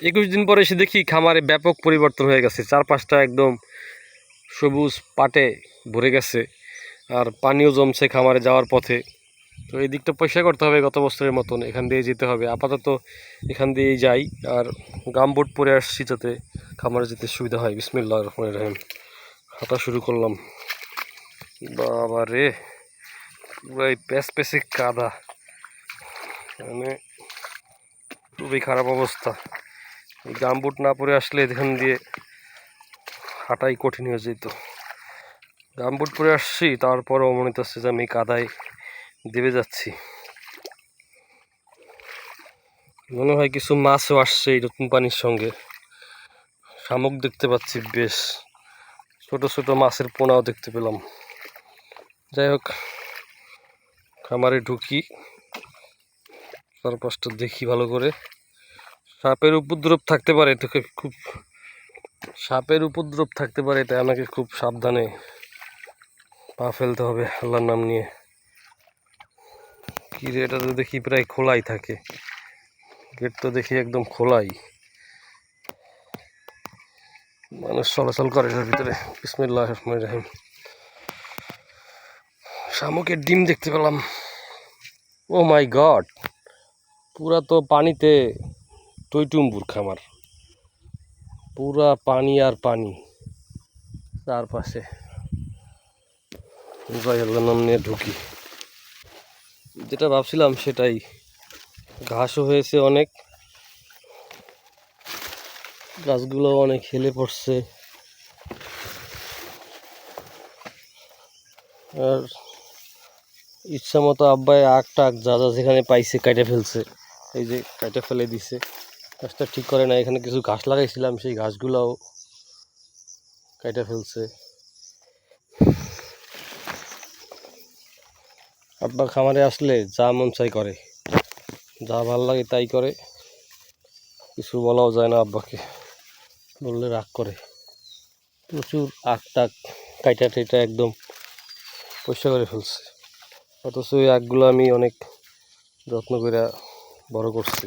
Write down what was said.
একুশ দিন পরে এসে দেখি খামারে ব্যাপক পরিবর্তন হয়ে গেছে। চারপাশটা একদম সবুজ পাটে ভরে গেছে আর পানিও জমছে খামারে যাওয়ার পথে। তো এই দিকটা পরিষ্কার করতে হবে গত বছরের মতন, এখান দিয়ে যেতে হবে। আপাতত এখান দিয়েই যাই আর গামবোট পরে আসছি যাতে খামারে যেতে সুবিধা হয়। বিসমিল্লা রহমান রহিম। হাঁটা শুরু করলাম। বাবা রে, পুরাই প্যাস প্যাসে কাদা। মানে খুবই খারাপ অবস্থা। এই গামবুট না পরে আসলে এখান দিয়ে হাঁটাই কঠিন হয়ে যেত। গামবুট পরে আসছি তারপরও মনে হচ্ছে যে আমি কাদায় দেবে যাচ্ছি। মনে হয় কিছু মাছও আসছে এই নতুন পানির সঙ্গে। শামুক দেখতে পাচ্ছি বেশ। ছোট ছোট মাছের পোনাও দেখতে পেলাম। যাই হোক, খামারে ঢুকি। চারপাশটা দেখি ভালো করে। সাপের উপদ্রব থাকতে পারে তোকে খুব সাপের উপদ্রব থাকতে পারে তাই আমাকে খুব সাবধানে পা ফেলতে হবে আল্লাহর নাম নিয়ে। কি রে, এটা তো দেখি প্রায় খোলাই থাকে। গেট তো দেখি একদম খোলাই। মানুষ চলাচল করে এটার ভিতরে। বিসমিল্লাহ রহমান রাহিম। শামুকের ডিম দেখতে পেলাম। ও মাই গড, পুরা তো পানিতে টইটুম্বুর খামার। পুরা পানি আর পানি। চারপাশে নাম নিয়ে ঢুকি। যেটা ভাবছিলাম সেটাই। ঘাসও হয়েছে অনেক। গাছগুলো অনেক হেলে পড়ছে। আর ইচ্ছা মতো আব্বাই আগ যা যা যেখানে পাইছে কেটে ফেলছে। এই যে কেটে ফেলে দিছে। গাছটা ঠিক করে না এখানে কিছু ঘাস লাগাইছিলাম, সেই ঘাসগুলোও কেটে ফেলছে। আব্বা খামারে আসলে যা মন চাই করে, যা ভালো লাগে তাই করে, কিছু বলাও যায় না আব্বাকে, বললে রাগ করে। প্রচুর আখ টাক কাইটা টাইটা একদম পরিষ্কার করে ফেলছে। অথচ ওই আখগুলো আমি অনেক যত্ন করে বড় করছি।